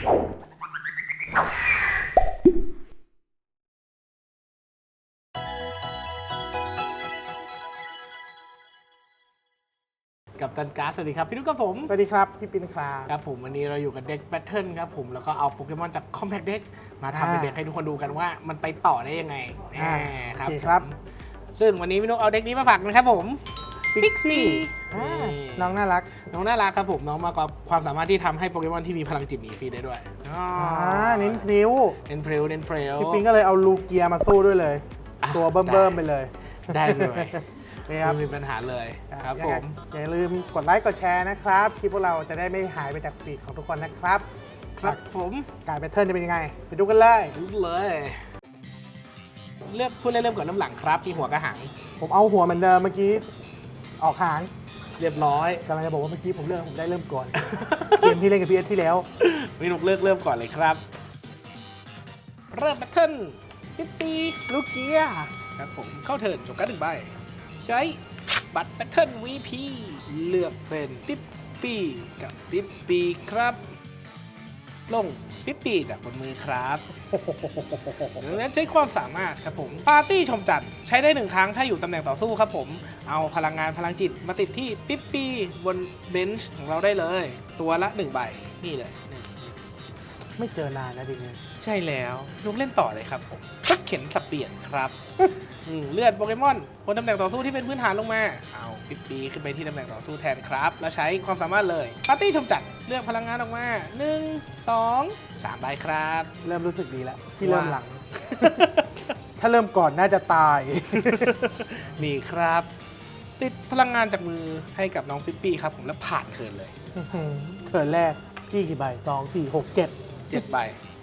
กับตันการ์ดสวัสดีครับ พี่นุกกับผม สวัสดีครับ พี่ปินครับครับผมวันนี้เราอยู่กับเด็กแบทเทิลครับผมแล้วก็เอาโปเกมอนจาก Compact Deck มาทำเป็นอ่าเด็กให้ทุกคนดูกันว่ามันไปต่อได้ยังไงอ่าแหมโอเคครับผมซึ่งวันนี้พี่นุกเอาเด็กนี้มาฝากนะครับผม พิกซี่อ่าน้องน่ารัก น้องน่ารักครับผมน้องมากับความสามารถที่ทำให้โปเกมอนที่มีพลังจิตหนีฟรีได้ด้วยอ๋ออ่าเน้นพริ้วเน้นเพลวเน้นเพลวพี่ปินก็เลยเอาลูเกียมาสู้ด้วยเลยอะตัวเบิ่มๆไปเลย ได้เลยนี่ครับไม่มีปัญหาเลยครับยัผงไงมอย่าลืมกดไลค์กดแชร์นะครับคลิปพวกเราจะได้ไม่หายไปจากฟีดของทุกคนนะครับ ครับผมการแบทเทิลจะเป็นยังไง ไปดูกันเลยรู้เลย เลือกผู้เล่นเริ่มก่อนน้ำหลังครับมีหัวกระหัง ผมเอาหัวเหมือนเดิมเมื่อกี้ ออกหางเรียบร้อย กำลังจะบอกว่าเมื่อกี้ผมเริ่มผมได้เริ่มก่อน เกมที่เล่นกับพีเอสที่แล้วพี่นุกเลือกเริ่มก่อนเลยครับ เริ่มแบทเทิลปิ๊ปปี้ลูเกียครับผมเข้าเทิร์นจบการดหนึ่งใบ ใช้บัตรแบทเทิล VP เลือกเป็นปิ๊ปปี้กับปิ๊ปปี้ครับ ลงปิ๊ปปี้จากบนมือครับดังนั้นใช้ความสามารถครับผม ปาร์ตี้ชมจันทร์ใช้ได้หนึ่งครั้งถ้าอยู่ตำแหน่งต่อสู้ครับผม เอาพลังงานพลังจิตมาติดที่ปิ๊ปปี้บนเบนช์ของเราได้เลย ตัวละหนึ่งใบ นี่เลย ไม่เจอนานนะดิเนี่ยใช่แล้วนุกเล่นต่อเลยครับผมเข็นสับเปลี่ยนครับ อืมเลือดโปเกมอนบนตำแหน่งต่อสู้ที่เป็นพื้นฐานลงมา เอาปิดปีขึ้นไปที่ตำแหน่งต่อสู้แทนครับ แล้วใช้ความสามารถเลยปาร์ตี้ชมจัดเลือกพลังงานออกมา1 2 3ใบครับ เริ่มรู้สึกดีแล้ว ที่เริ่มว่าหลัง ถ้าเริ่มก่อนน่าจะตาย นี่ครับ ติดพลังงานจากมือให้กับน้องปิปปี้ครับผมแล้วผ่านเทิร์นเลยเทิร์นแรก จี้กี่ใบสองสี่หกเจ็ด7ใบ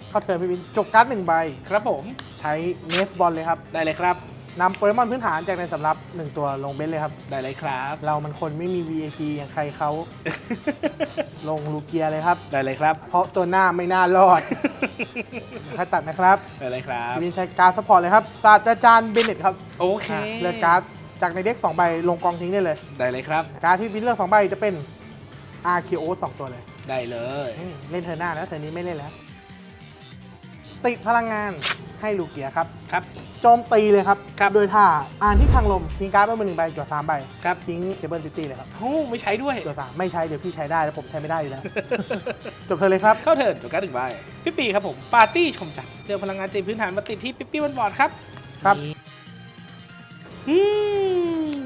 เข้าเทิร์นไปเป็นจกการ์ดหนึ่งใบ ครับผม ใช้เนสบอลเลยครับ ได้เลยครับ นำโปเกมอนพื้นฐานจากในสำรับ1ตัวลงเบนเลยครับ ได้เลยครับ เรามันคนไม่มี VIP อย่างใครเขา ลงลูเกียเลยครับ ได้เลยครับ เพราะตัวหน้าไม่น่ารอดถ้าตัดนะครับได้เลยครับพี่วินใช้การ์ดซัพพอร์ตเลยครับศาสตราจารย์เบนเน็ตครับโอเคอะเลือกการ์ดจากในเด็ก2ใบลงกองทิ้งได้เลย ได้เลยครับ การ์ดที่วินเลือก2ใบจะเป็น RKO 2ตัวเลยได้เลย อืมเล่นเธอหน้าแล้วเธอนี้ไม่เล่นแล้ว ติดพลังงาน ให้ลูเกียครับ ครับ โจมตีเลยครับ ครับโดยท่าอ่านที่ทางลมทิ้งการ์ดไปมือหนึ่งใบจวดสามใบครับ ทิ้งเทเบิลซิตี้เลยครับโอ้ไม่ใช้ด้วยจวดสามไม่ใช้เดี๋ยวพี่ใช้ได้แล้วผมใช้ไม่ได้อยู่แล้ว จบเธอเลยครับ เข้าเถิดจบการดหนึ่งใบปิ๊ปปี้ครับผม ปาร์ตี้ชมจักรเรื่องพลังงานจิตพื้นฐานมาติดที่ปิ๊ปปี้บนบอร์ดครับครับนี่อืม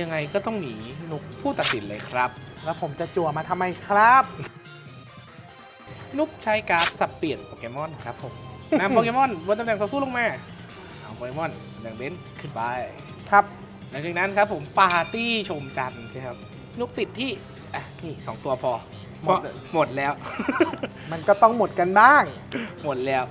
ยังไงก็ต้องหนีนุกผู้ตัดสินเลยครับ แล้วผมจะจั่วมาทำไมครับ นุกใช้การ์ดสับเปลี่ยนโปเกมอนครับผม นำโปเกมอนบนตำแหน่งต่อสู้ลงมาเอาโปเกมอนตำแหน่งเบนซ์ขึ้นไป ครับ หลังจากนั้นครับผมปาร์ตี้ชมจันทร์ครับนุกติดที่อะนี่สองตัวพอหมด เพราะหมดแล้ว มันก็ต้องหมดกันบ้าง หมดแล้ว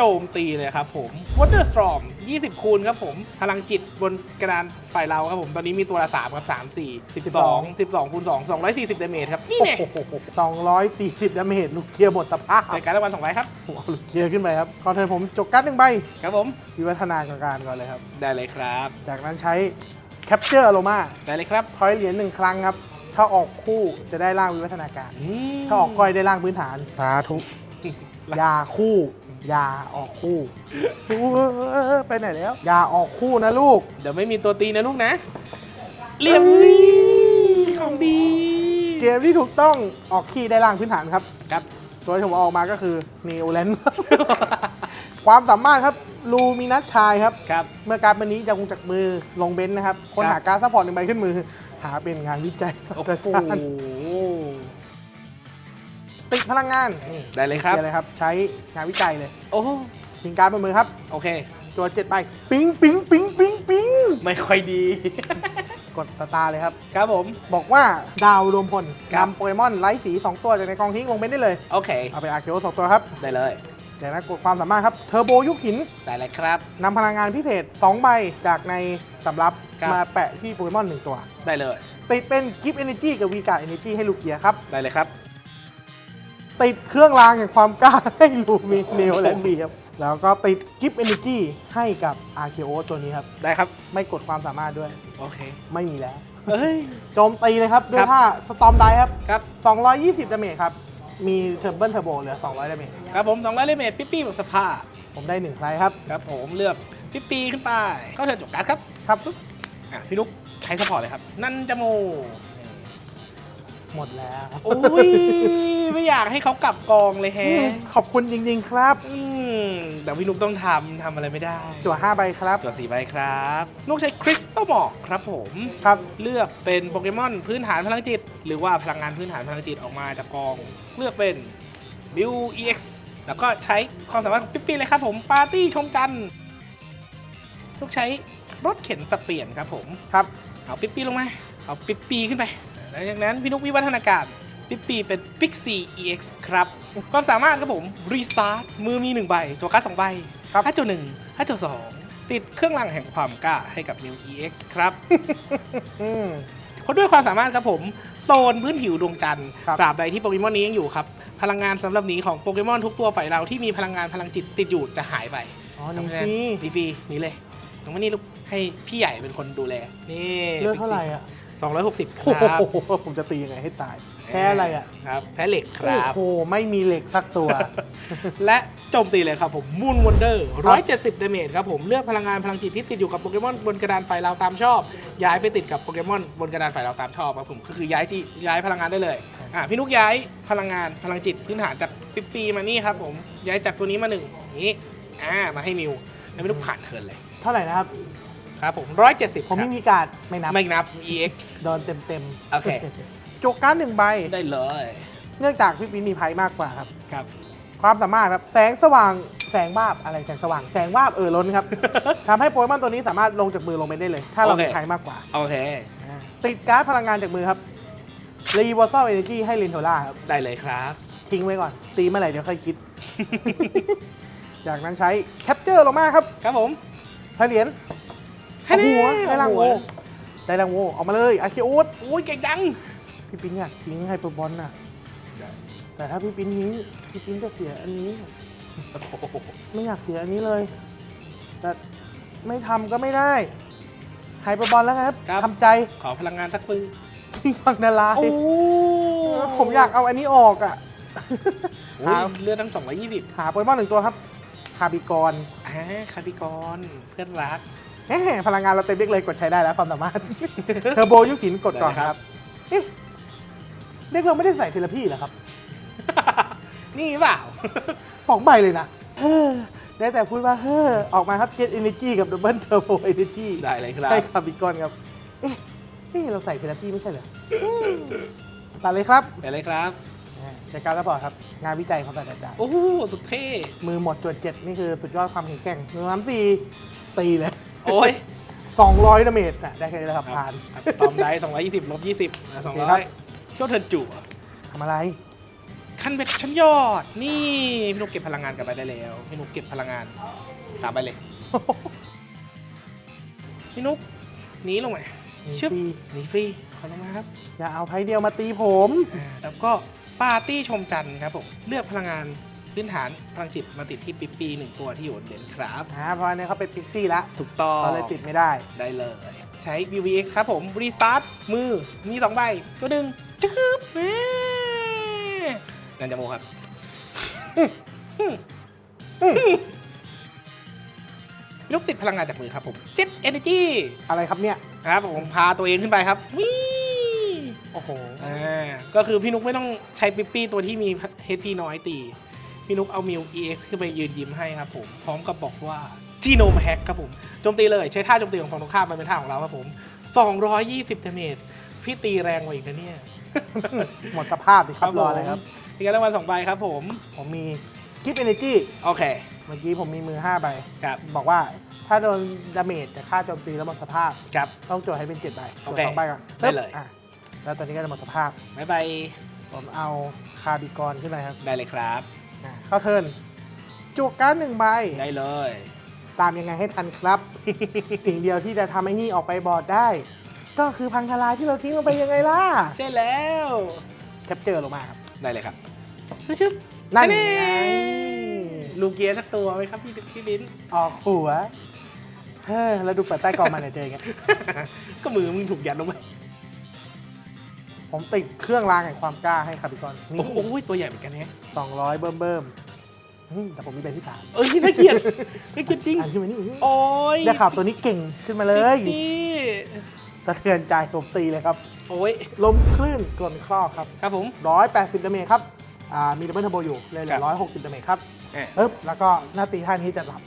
โจมตีเลยครับผม Water Storm 20 คูณครับผม พลังจิตบนกระดานฝ่ายเราครับผม ตอนนี้มีตัวละ 3 ครับ 3 4 12 12คูณ2 240ดาเมจครับ นี่ไงโอ้โหสองร้อยสี่สิบดาเมจลูกเกียร์หมดสภาพในการรางวัล2ไลท์ครับผมเอาลูกเกียร์ขึ้นไปครับขอเธอผมจกการ์ดหนึ่งใบครับผมวิวัฒนาการก่อนเลยครับ ได้เลยครับ จากนั้นใช้แคปเจอร์อโลมาได้เลยครับทอยเหรียญหนึ่งครั้งครับ ถ้าออกคู่จะได้ร่างวิวัฒนาการอืมถ้าออกก้อยได้ร่างพื้นฐาน สาธุยาคู่ ยาออกคู่เออไปไหนแล้วยาออกคู่นะลูก เดี๋ยวไม่มีตัวตีนะลูกนะ เรียบร้อยของดี เกมที่ถูกต้องออกขี้ได้ร่างพื้นฐานครับ ครับ ตัวที่ผมเอาออกมาก็คือนีโอแลนความสามารถครับลูมินัสชายครับ ครับ เมื่อการ์ดใบนี้จะคงจากมือลงเบนซ์นะครับ คนครับหาการ์ดซัพพอร์ตหนึ่งใบขึ้นมือ หาเป็นงานวิจัยศาสโอ้ตราโหจารย์ ติดพลังงานนี่ได้เลยครับเกียร์เลยครับ ใช้งานวิจัยเลยโอ้ทิ้งการ์ดบนมือครับโอเคตัวเจ็ดใบปิ๊งปิ๊งปิ๊งปิ๊งปิ๊งไม่ค่อยดี กดสตาร์เลยครับ ครับผม บอกว่าดาวรวมพลครับ นำโปเกมอนไร้สี 2 ตัวจากในกองทิ้งลงเบนซ์ได้เลย โอเค เอาเป็นอาร์เคโอสองตัวครับได้เลย เดี๋ยวนะกดความสามารถครับ เทอร์โบยุคหินได้เลยครับ นำพลังงานพิเศษ 2 ใบจากในสำรับครับ มาแปะที่โปเกมอน 1 ตัว ได้เลย ติดเป็นกิฟต์เอเนจีกับวีการ์เอเนจีให้ลูกเกียร์ครับ ได้เลยครับ ติดเครื่องรางแห่งความกล้าให้ลูมิเนลและบีครับ แล้วก็ติดกิฟต์เอเนจีให้กับ RKO ตัวนี้ครับ ได้ครับ ไม่กดความสามารถด้วย โอเค ไม่มีแล้ว เอ้ย โจมตีเลยครับ ด้วยครับท่าสตอมไดครับ ครับ 220ดาเมจครับ มีเทอร์เบิลเทอร์โบเหลือ 200ดาเมจครับผม200เลเมตปิ๊ปปี้หมดสภาพผมได้1ไพรครับ ครับผมเลือกปิ๊ปปี้ขึ้นไป เข้าเทิร์นจบการ์ดครับ ครับอะพี่นุ๊กใช้สปอร์ตเลยครับ นันจโมหมดแล้ว โอ้ยไม่ อยากให้เขากลับกองเลยอืแฮะมขอบคุณจริง ๆ ครับ อืมแต่พี่นุ๊กต้องทำทำอะไรไม่ได้จั่ว5ใบครับตัวสีใบครับ นุ๊กใช้คริสตัลหมอกครับผมครับ เลือกเป็นโปเกมอนพื้นฐานพลังจิต หรือว่าพลังงานพื้นฐานพลังจิตออกมาจากกอง เลือกเป็นบิว EX แล้วก็ใช้ความสามารถของปิ๊ปปี้เลยครับผมปาร์ตี้ชมจันทร์ลูกใช้รถเข็นสเปียนครับผมครับเอาปิ๊ปปี้ลงมาเอาปิ๊ปปี้ขึ้นไปแล้วจากนั้นพี่นุกวิวัฒนาการ ปิ๊ปปี้เป็น Pixie EX ครับ ความสามารถครับผม Restart มือมี1ใบตัวการ์ด2ใบครับห้าจุดหนึ่งห้าจุดสองติดเครื่องรางแห่งความกล้าให้กับ New EX ครับอืมคนด้วยความสามารถครับผมโซนพื้นผิวดวงจันทร์ครับตราบใดที่โปเกมอนนี้ยังอยู่ครับ พลังงานสำหรับหนีของโปเกมอนทุกตัวฝ่ายเราที่มีพลังงานพลังจิตติดอยู่จะหายไปอ๋อหนึ่งทำไฟรีดีฟรีหนี่เลยตรงนี้ลูกให้พี่ใหญ่เป็นคนดูแลนี่เลือดเท่าไหร่อะสองร้อยหกสิบคโอ้รับโหผมจะตียังไงให้ตาย แพ้อะไรอะครับแพ้เหล็กคโอ้รับโหไม่มีเหล็กสักตัว และโจมตีเลยครับผมมูนวันเดอร์ครัร้อยเจ็ดสิบเดเมจครับผม เลือกพลังงานพลังจิตที่ติดอยู่กับโปเกมอนบนกระดานไฟเราตามชอบ ย้ายไปติดกับโปเกมอนบนกระดานไฟเราตามชอบครับผมก็คือย้ายที่ย้ายพลังงานได้เลยอะพี่นุกย้ายพลังงานพลังจิตพื้นฐานจากปิปปีมานี่ครับผมย้ายจากตัวนี้มาหนึ่งอย่างนี้อ่ามาให้มิวแล้วพี่นุกผ่านเทิร์นเลยเท่าไหร่นะครับ ครับผมร้อยเจ็ดสิบผมไม่มีการ์ดไม่นับ ไม่นับ EX โดนเต็มเต็มๆโอเค โจกการ์ดหนึ่งใบ ได้เลย เนื่องจากพี่ปิ๊นมีไพ่มากกว่าครับ ครับ ความสามารถครับ แสงสว่าง แสงวาบอะไรแสงสว่าง แสงวาบเออล้นครับ ทำให้โปเกมอนตัวนี้สามารถลงจากมือลงไปได้เลย ถ้าเรามีโอเคไพ่มากกว่า โอเคอ่าติดการ์ดพลังงานจากมือครับรีวอร์ซ l เอเนจีให้ลินโทล่าครับ ได้เลยครับ ทิ้งไว้ก่อน ตีเมื่อไหร่เดี๋ยวค่อยคิด จากนั้นใช้แคปเจอร์ลงมาครับครับผมถ้าเหรียญให้เอาแน่หัวได้รังเอาหัโววได้รังโวออกมาเลยอาคิโอส โอ้ยเก่งจัง พี่ปิ๊นอยากทิ้งไฮเปอร์บอลน่ะแต่ถ้าพี่ปิ๊นทิ้งพี่ปิ๊นจะเสียอันนี้ไม่อยากเสียอันนี้เลย แต่ไม่ทำก็ไม่ได้ไฮเปอร์บอลแล้วครับครับ ทำใจขอพลังงานสักปืนทิ้งฟังนาลายโอ้ผมอยากเอาอันนี้ออกอะ โอ้หายเลือดทั้ง 220หาโปเกมอนหนึ่งตัวครับ คาบิกรอ่าคาบิกรเพื่อนรัก แหมพลังงานเราเต็มเรียกเลยกดใช้ได้แล้วความสามารถ เทอร์โบยุคหินกดก่อนได้คครัรับบเอ๊ะ เรียกเราไม่ได้ใส่เทเลพี่เหรอครับ นี่เปล่า สองใบเลยนะเฮ้อได้แต่พูดว่าเฮ้อออกมาครับ Jet Energy กับ Double Turbo Energy ได้เลยครับ ได้คาบิกรครับ เอ๊ะเอ๊ะเราใส่เทเลพี่ไม่ใช่เหรออืมตัดเลยครับได้เลยครับอ่าใช้การระบอดครับ งานวิจัยของศาสตราจารย์โอ้โหสุดเท่ มือหมดจวดเจ็ดนี่คือสุดยอดความแข็งแกร่งมือสามสี่ตีเลย โอ้ย200ดาเมจน่ะได้แค่นี้แหละครับผ่านครับตอมได้220ลบ20นะโอเคครับ200 เที่ยวเทิร์นจั่วทำอะไร ขั้นเบ็ดชั้นยอด นี่พี่นุกเก็บพลังงานกลับไปได้แล้วพี่นุกเก็บพลังงานตามไปเลย พี่นุกหนีลงมาหนีชึบฟรี หนีฟรีขอลงมาครับ อย่าเอาไพ่เดียวมาตีผม อ่าแล้วก็ปาร์ตี้ชมจันทร์ครับผม เลือกพลังงานพื้นฐานพลังจิตมาติดที่ปิ๊ปปีหนึ่งตัวที่อยู่บนเด่นครับ อ่าเพราะอันนี้เขาเป็นพิกซี่ละถูกต้องเขาเลยติดไม่ได้ ได้เลย ใช้ BVX ครับผม รีสตาร์ทมือมี2ใบตัวหนึ่ง จึ๊บแหม่นันจาโมครับลูกติดพลังงานจากมือครับผม Jet Energy อะไรครับเนี่ย ครับผมพาตัวเองขึ้นไปครับวิโอ้โหอ่าก็คือพี่นุกไม่ต้องใช้ปิ๊ปปี้ตัวที่มี HP น้อยตี พี่นุกเอามิว EX ขึ้นไปยืนยิ้มให้ครับผม พร้อมกับบอกว่าจีโนมแฮกครับผมโจมตีเลยใช้ท่าโจมตีของฝั่งตรงข้ามมันเป็นท่าของเราครับผม 220ดาเมจพี่ตีแรงกว่าอีกนะเนี่ย หมดสภาพสิครับรอเลยครับมีการรางวัลสองใบครับผม ผมมีกิฟต์เอเนจีโอเค เมื่อกี้ผมมีมือ 5 ใบครับบอกว่าถ้าโดนดาเมจจากค่าโจมตีแล้วหมดสภาพ ครับ ต้องจดให้เป็น7ใบจโอดเคสองใบก่อนได้เลย อะแล้วตอนนี้ก็จะหมดสภาพ บ๊ายบายผมเอาคาบิกรขึ้นไปครับได้เลยครับ อะเข้าเทิร์นจุกการ์ดหนึ่งใบ ได้เลย ตามยังไงให้ทันครับ สิ่งเดียวที่จะทำให้นี่ออกไปบอร์ดได้ ก็คือพังทลายที่เราทิ้งลงไปยังไงล่ะใช่แล้วแคปเจอร์ลงมาครับ ได้เลยครับชึบนั่นแไงลูกเกียร์สักตัวไหมครับพี่พี่ลิ้นออกหัว เฮ้ยแล้วดูเปิดใต้กล่องมาเนี่ยเจอไงก็มือมึงถูกยัดลงไปผมติดเครื่องรางแห่งความกล้าให้คาบิกอนนี่โอ้โหตัวใหญ่เหมือนกันแฮะสองร้อยเบิ่มเบิ่มอืมแต่ผมมีใบที่สามเอ้ยน่าเกลียดน่าเกลียดจริงอ่านขึ้นมานี่โอ้ยได้ข่าวตัวนี้เก่งขึ้นมาเลยพิกซี่ สะเทือนใจผมตีเลยครับ โอ้ยลมคลื่นกลนครอบครับ ครับผม 180ดาเมจครับอ่ามีดับเบิลเทอร์โบอยู่เลยเหลืครัอบ160ดาเมจครับอะเอ๊บแล้วก็หน้าตีท่านี้จะหลับ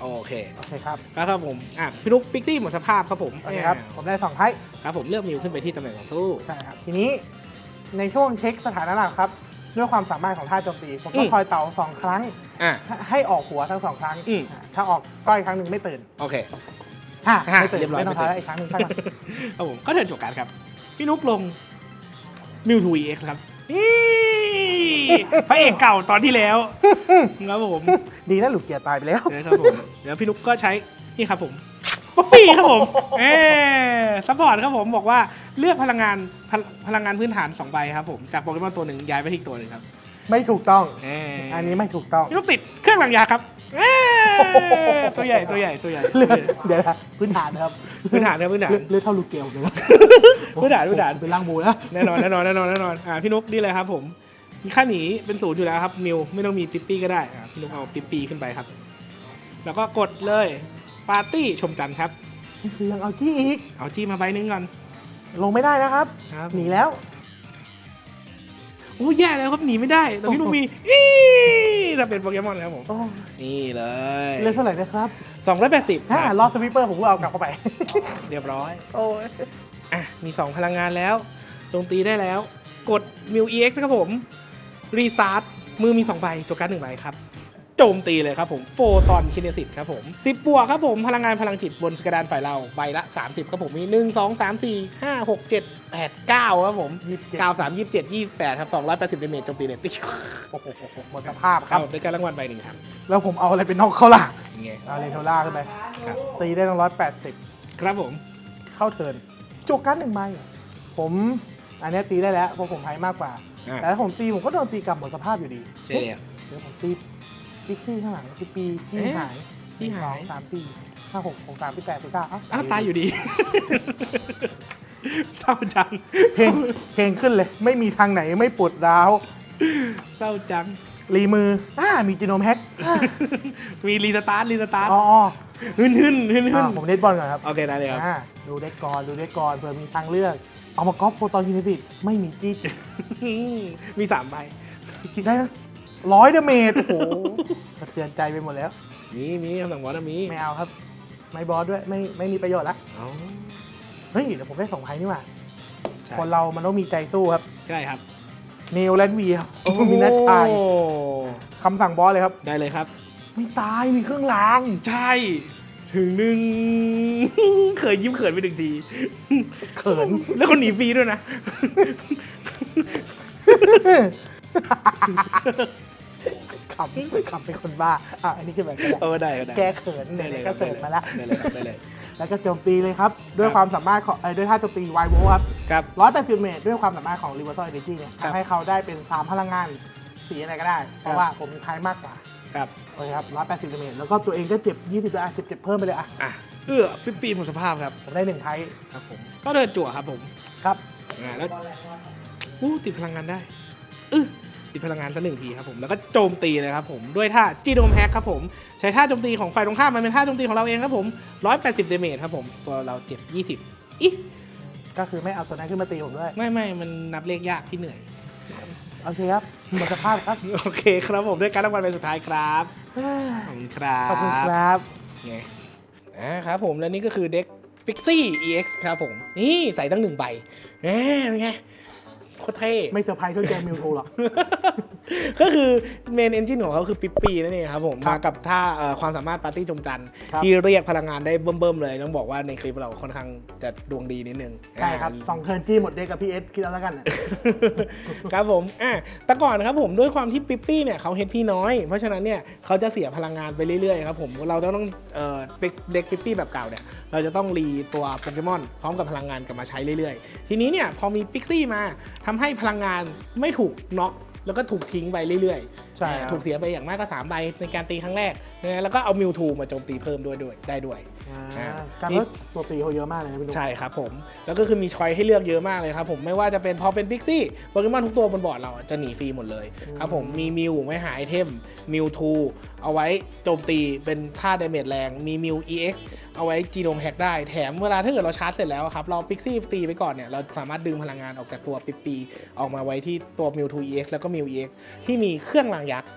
โอเคโอเคครับครับครับผมอะพี่นุ๊กพิกซี่หมดสภาพครับผมโอเคครับผมได้สองไพ่ครับผมเลือกมิวขึ้นไปที่ตำแหน่งต่อสู้ ใช่ครับทีนี้ในช่วงเช็คสถานะหลักครับด้วยความสามารถของท่าโจมตี ผมต้องอืมคอยเต่าสองครั้ง อะให้ให้ออกหัวทั้งสองครั้งอืม อ่าถ้าออกก้อยครั้งหนึ่งไม่ตื่น โอเค ฮ่าฮ่าไม่ตื่นเรียบร้อยไม่ต้องไม่ตื่นทายอีกครั้งหนึ่งใช่ไหมครับผมก็เทิร์นจบการครับ พี่นุ๊กลงมิวทูเอ็กซ์ครับนี่พระเอกเก่าตอนที่แล้วครับผมดีนะหลุดเกียร์ตายไปแล้วนะครับผมเดี๋ยวพี่นุ๊กก็ใช้นี่ครับผมป๊อปปี้ครับผมเออซัพพอร์ตครับผมบอกว่าเลือกพลังงานพลพลังงานพื้นฐาน2ใบครับผมจากโปเกมอนตัวหนึ่งย้ายไปที่อีกตัวหนึ่งครับไม่ถูกต้อง เอออันนี้ไม่ถูกต้อง พี่นุ๊กติดเครื่องหลังยาครับ เออตัวใหญ่ตัวใหญ่ตัวใหญ่เลือดเดี๋ยวนะพื้นฐานนะครับพื้นฐานนะพื้นฐาน เลือดเลือดเท่าลูกเกลเลยนะพื้นฐานพื้นฐาน เป็นร่างบูนะแน่นอนแน่นอนแน่นอนแน่นอนอ่าพี่นุ๊กนี่เลยครับผมค่าหนีเป็นศูนย์อยู่แล้วครับนิวไม่ต้องมีปิ๊ปปี้ก็ได้อ่าพี่นุ๊กเอาปิ๊ปปี้ขึ้นไปครับ แล้วก็กดเลยปาร์ตี้ชมจันทร์ครับนี่คือยังเอาที่อีก เอาจี้มาใบหนึงก่อน ลงไม่ได้นะครับ ครับ หนีแล้ว โอ้แย่แล้วครับหนีไม่ได้แต่พี่นุ๊กมีอีถ้าเป็นโปเกมอนครับผมโอ้นี่เลยเลือดเท่าไหร่นะครับ280ฮ่าลอสวิปเปอร์ผมก็เอากลับเข้าไป เรียบร้อย โอ้ยอะ มี 2 พลังงานแล้วโจมตีได้แล้ว กดมิว EX ครับผมรีสตาร์ทมือมี2ใบโจการ์ด1ใบครับโจมตีเลยครับผมโฟตอนคินเนสิตครับผม 10 บวกครับผม พลังงานพลังจิตบนกระดานฝ่ายเรา ใบละ 30 ครับผม มี 1 2 3 4 5 6 7 8 9 ครับผมยี่สิบเจ็ด9 3 27 28 ครับ 280เดเมจโจมตีเนี่ยติ๊กโอ้โหหมดสภาพครัเข้าบด้วยการรางวัลใบหนึ่งครับ แล้วผมเอาอะไรเป็นนอกเขาล่ะอย่างเงี้ยเอาเรโทล่าขึ้นไป ครับ ตีได้ตั้งร้อยแปดสิบครับผม เข้าเทิร์นจวกการ์ดหนึ่งใบผมอันเนี้ยตีได้แล้วเพราะผมไฮมากกว่า อะ แต่ถ้าผมตีผมก็โดนตีกลับหมดสภาพอยู่ดีใช่แล้วเดี๋ยวผมตีปิ๊กซี่ข้างหลังคือปีที่เอ๊ะหายที่หายนึ่งสองสามสี่ห้าหกหกสามที่แปดที่เก้าเอ้าอ้าวตายอยู่ดี เศร้าจังเพลงเพลงขึ้นเลย ไม่มีทางไหนไม่ปวดร้าว เศร้าจัง รีมืออ่ามีจีโนมแฮกอ่ามีรีสตาร์ทรีสตาร์ทอ๋ออ๋อหึ่นหึ่นหึ่นหึ่อ่านผมเน็ตบอลก่อนครับ โอเคได้เลยครับ อ่าดูได้ก่อนดูได้ก่อนเผื่อมีทางเลือก เอามาก๊อปโปรตอนคินสิตไม่มีจี้มีสามใบ ได้ร้อยเดเมจโอ้โหสะเทือนใจไปหมดแล้ว มีมีคำสั่งบอสนะมี ไม่เอาครับ ไม่บอสด้วยไม่ไม่มีประโยชน์ละ เอา เฮ้ยเดี๋ยวผมได้สองไพ่นี่หว่าใช่คนเรามันต้องมีใจสู้ครับใช่ครับเนลแลนวีครับมีนัดชายคำสั่งบอสเลยครับ ได้เลยครับ ไม่ตายมีเครื่องรางใช่ ถึงหนึ่ง เคยยิ้มเขินไปหนึ่งที เขิน แล้วคนหนีฟรีด้วยนะขำขำเป็นคนบ้าอะอันนี้คือแบบเออได้ก็ได้แกเขินได้เนี่ยเลยก็เสิร์ฟมาแล้วได้เลยครับได้เลยแล้วก็โจมตีเลยครับ ด้วยความสามารถของเอ้ยด้วยท่าโจมตีไวโวครับครับ180เมตรด้วยความสามารถของ Reversal Energy เนี่ยครับทำให้เขาได้เป็น3พลังงานสีอะไรก็ได้ เพครัราะบว่าผมมีไพ่มากกว่าครับโอเคครับ180เมตรแล้วก็ตัวเองก็เจ็บ20ด้วยอะเจ็บเจ็บเพิ่มไปเลยอะอะเอื้อปิ๊ปปี้หมดสภาพครับผมได้หนึ่งไพ่ครับผมก็เดินจั่วครับผมครับอ่าแล้วอู้ติดพลังงานได้อือ ติดพลังงานสักหนึ่งทีครับผมแล้วก็โจมตีเลยครับผมด้วยท่าจีโดมแฮกครับผมใช้ท่าโจมตีของฝ่ายตรงข้ามมันเป็นท่าโจมตีของเราเองครับผม180เดเมจครับผมตัวเราเจ็บ20อิก็คือไม่เอาตัวนั้นขึ้นมาตีผมด้วยไม่ไม่มันนับเลขยากพี่เหนื่อยโอเคครับหมดสภาพครับโอเคครับผมด้วยการรางวัลใบสุดท้ายครับขอบคุณครับขอบคุณครับไงอ่าครับผมและนี่ก็คือเด็ก Pixie EX ครับผม นี่ใส่ตั้งหนึ่งใบแหมเป็นไง โคตรเท่ ไม่เซอร์ไพรส์เท่าแกมิวโทหรอก ก็คือเมนเอนจินของเขาคือปิปปี้นั่นเองครับผม ครับมากับท่าเอ่อความสามารถปาร์ตี้จมจันทร์ครับ ที่เรียกพลังงานได้เบิ่มๆเลย ต้องบอกว่าในคลิปเราค่อนข้างจะดวงดีนิดนึงใช่ครับอ่าสองเทิร์นจี้หมดเด็กกับพี่เอสคิดเอาแล้วกันน่ะ ครับผมอะแต่ก่อนนะครับผมด้วยความที่ปิปปี้เนี่ยเขาเฮดพี่น้อย เพราะฉะนั้นเนี่ยเขาจะเสียพลังงานไปเรื่อยๆครับผมเราจะต้องเอ่อเด็กปิปปี้แบบเก่าเนี่ยเราจะต้องรีตัวโปเกมอนพร้อมกับพลังงานกลับมาใช้เรื่อยๆ ทีนี้เนี่ยพอมีปิกซี่มาทำให้พลังงานไม่ถูกน็อกแล้วก็ถูกทิ้งไปเรื่อยใช่ครับ ถูกเสียไปอย่างมากก็3ใบในการตีครั้งแรกนะแล้วก็เอามิวทูมาโจมตีเพิ่มด้วยด้วยได้ด้วย อ่าอ่า การนี่ว่าตัวตีเขาเยอะมากเลยนะพี่นุ๊ก ใช่ครับผม แล้วก็คือมีชอยให้เลือกเยอะมากเลยครับผมไม่ว่าจะเป็นพอเป็นพิกซี่โปเกมอนทุกตัวบนบอร์ดเราจะหนีฟรีหมดเลยครับผมมีมิวไว้หาไอเทมมิวทูเอาไว้โจมตีเป็นท่าดาเมจแรง มีมิว EX เอาไว้จีโนมแฮกได้แถมเวลาถ้าเกิดเราชาร์จเสร็จแล้วครับเราพิกซี่ตีไปก่อนเนี่ย เราสามารถดึงพลังงานออกจากตัวปิปปีออกมาไว้ที่ตัวมิวทู EX แล้วก็มิว EX ที่มีเครื่องรางยักษ์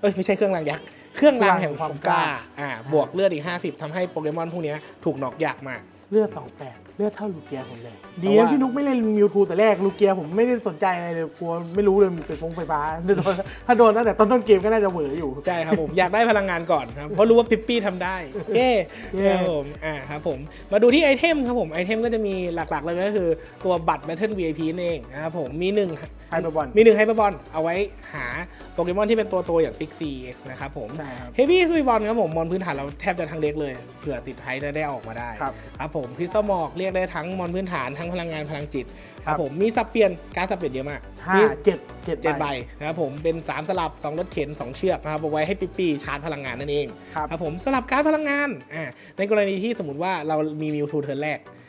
เอ้ยไม่ใช่เครื่องรางยักษ์เครื่องรางแห่งความกล้าอ่าบวกเลือดอีก 50ทำให้โปเกมอนพวกเนี้ยถูกน็อกยากมาก เลือด 28 เลือดเท่าลูเกียผมเลยเพดีราะว่านะพี่นุ๊กไม่เล่นมิวทูแต่แรกลูเกียผมไม่ได้สนใจอะไรเลยกลัวไม่รู้เลยมันเป็นฟงไฟฟ้าโดนถ้าโดนตั้งแต่ต้นต้นเกมก็น่าจะเหวออยู่ใช่ครับผมอยากได้พลังงานก่อนครับเพราะรู้ว่าปิปปี้ทำได้เย้เย้ครับผมอ่าครับผมมาดูที่ไอเทมครับผมไอเทมก็จะมีหลักๆเลยก็คือตัวบัตร Battle VIP นั่นเองนะครับผมมีหนึ่งไฮเปอร์บอลมีหนึ่งไฮเปอร์บอลเอาไว้หาโปเกมอนที่เป็นตัวโตอย่าง Pixie X นะครับผมใช่ครับเฮฟวี่ซุยบอลครับผมมอนพื้นฐานเราแทบจะทั้งเด็กเลยเผื่อติดไฮได้ได้ออกมาได้ครับครับผมคริสตัลมอกเรียกได้ทั้งมอนพื้นฐานทั้งพลังงานพลังจิตคครัรับบผมมีสับเปลี่ยนการดสับเปลี่ยนเยอะมากห้ามีเจ็ดเจ็ดเจ็ดใบใบนะครับผมเป็น 3 สลับ 2 รถเข็น 2 เชือกนะครับเอาไว้ให้ปิ๊ปปี้ชาร์จพลังงานนั่นเองครับครับผมสลับการดพลังงานอ่าในกรณีที่สมมติว่าเรามีมิวทูเทิร์นแรกอ่า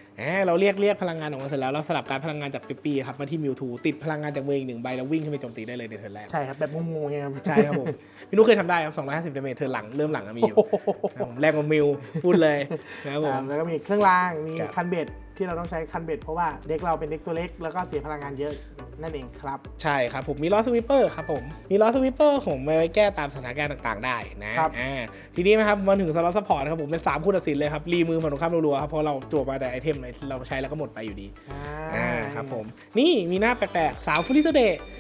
เราเรียกเรียกพลังงานออกมาเสร็จแล้วเราสลับการดพลังงานจากปิ๊ปปี้ครับมาที่มิวทูติดพลังงานจากมืออีกหนึ่งใบแล้ววิ่งขึ้นไปโจมตีได้เลยในเทิร์นแรกใช่ครับแบบงงๆไงครับใช่ครับผมพี่นุ๊กเคยทำได้ครับ250ดาเมจเทิร์นหลังเริ่มหลังอะมีอยู่ครับผมแรงกว่ามิวพูดเลยนะครับผมอ่าแล้วก็มีเครื่องรางมีครับคันเบ็ด ที่เราต้องใช้คันเบ็ดเพราะว่าเด็กเราเป็นเด็กตัวเล็กแล้วก็เสียพลังงานเยอะนั่นเองครับ ใช่ครับผมมีลอสวิปเปอร์ครับผม มีลอสวิปเปอร์ผมไว้แก้ตามสถานการณ์ต่างๆได้นะครับอ่าทีนี้นะครับมาถึงสล็อตซัพพอร์ตครับผมเป็น 3 คู่ตัดสินเลยครับรีมือฝั่งตรงข้ามรัวๆครับเพราะเราจั่วมาแต่ไอเทมเลยเราใช้แล้วก็หมดไปอยู่ดีอ่าอ่าครับผมนี่มีหน้าแปลกๆสาวฟูริสเดย์อ่า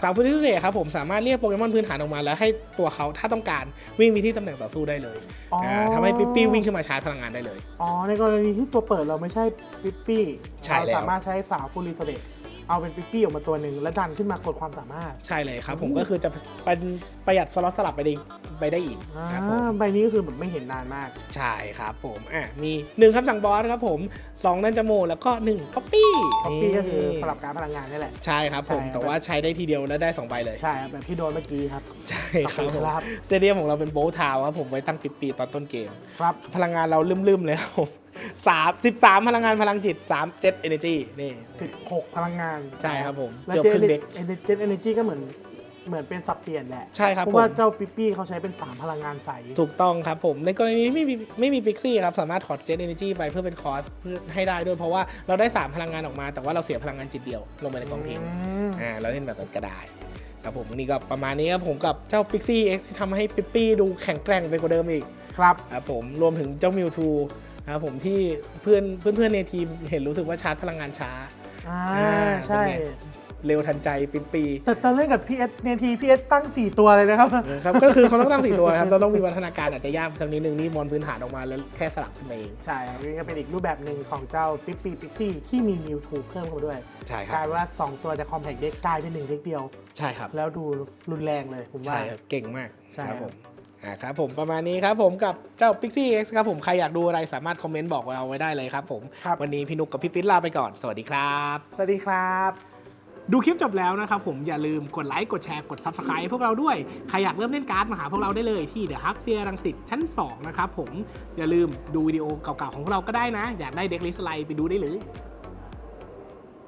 สาวฟูริสเดย์ครับผมสามารถเรียกโปเกมอนพื้นฐานออกมา แล้วให้ตัวเขาถ้าต้องการวิ่งไปที่ตำแหน่งต่อสู้ได้เลยอ๋ออ่าทำให้ปิ๊ปปี้วิ่งขึ้นมาชาร์จพลังงานได้เลย อ๋อ ในกรณีที่ตัวเปิดเราไม่ใช่ปิ๊ปปี้ใช่เราแล้วสามารถใช้สาวฟูลิสเดต เอาเป็นปิ๊ปปี้ออกมาตัวหนึ่งแล้วดันขึ้นมากดความสามารถ ใช่เลยครับ ผมก็คือจะเป็นประหยัดสล็อตสลับไปได้ไปได้อีกอ่าครับผมใบนี้ก็คือแบบไม่เห็นนานมาก ใช่ครับผมอะมี1คำสั่งบอสครับผม2นันจโมแล้วก็1ป๊อปปี้ป๊อปปี้ก็คือสลับการพลังงานนี่แหละ ใช่ครับผมใช่ครับแต่ว่าใช้ได้ทีเดียวแล้วได้2ใบเลยใช่ครับแบบที่โดนเมื่อกี้ครับ ใช่ครับขอบผคุมณครับสเตเดียมของเราเป็นโบว์ทาวน์ครับผมไว้ตั้งปิปปีตอนต้นเกมครับพลังงานเราลืมๆเลยครับผม สามสิบสามพลังงานพลังจิต3เจ็ดเอเนจีนี่ 16 พลังงานใช่ครับผมแล้วเกือบเจครึ่งเด็ก เอเนเจนเอเนจีก็เหมือนเหมือนเป็นสับเปลี่ยนแหละใช่ครับเพราะผมว่าเจ้าปิ๊ปปี้เขาใช้เป็น 3 พลังงานใส ถูกต้องครับผม ในกรณีที่ไม่มีไม่มีพิกซี่ครับ สามารถถอดเจ็ตเอเนจีไปเพื่อเป็นคอสเพื่อให้ได้ด้วยเพราะว่าเราได้ 3 พลังงานออกมา แต่ว่าเราเสียพลังงานจิตเดียว ลงไปในกองทิ้งอืมอ่าเราเล่นแบบนั้นก็ได้ครับผมนี่ก็ประมาณนี้ครับผมกับเจ้า Pixie X ที่ทำให้ปิ๊ปปี้ดูแข็งแกร่งไปกว่าเดิมอีกครับ ครับผมรวมถึงเจ้ามิวทู นะครับผมที่เพื่อนเพื่อนเพื่อนในทีมเห็นรู้สึกว่าชาร์จพลังงานช้าอ่าอ่าใช่เป็นไงเร็วทันใจปิ๊ปปี้แต่ตอนเล่นกับพีเอสเนทีพีเอสตั้ง 4 ตัวเลยนะครับครับก็คือเขาต้องตั้งสี่ตัวครับเราต้องมีวัฒนาการอาจจะยากสักนิดนึงนี่มอนพื้นฐานออกมาแล้วแค่สลับขึ้นมาเอง ใช่ครับนี่ก็เป็นอีกรูปแบบหนึ่งของเจ้าปิ๊ปปี้พิกซี่ที่มีมิวทูเพิ่มเข้ามาด้วย ใช่คกรัลาบยว่า 2 ตัวจะคอมแพคเด็กกลายเป็นหนึ่งเด็กเดียว ใช่ครับ แล้วดูรุนแรงเลยผมว่าใช่ครับเก่งมากใช่ครับผม อ่าครับผมประมาณนี้ครับผมกับเจ้า Pixie X ครับผมใครอยากดูอะไรสามารถคอมเมนต์บอกเราไว้ได้เลยครับผม ครับ วันนี้พี่นุกกับพี่ปิ๊ดลาไปก่อน สวัสดีครับ สวัสดีครับ ดูคลิปจบแล้วนะครับผมอย่าลืมกดไลค์กดแชร์กด Subscribe พวกเราด้วย ใครอยากเริ่มเล่นการ์ดมาหาพวกเราได้เลยที่ The Hub เซียรังสิตชั้น 2 นะครับผมอย่าลืมดูวิดีโอเก่าๆของพวกเราก็ได้นะ อยากได้เด็กลิสไลไปดูได้เลย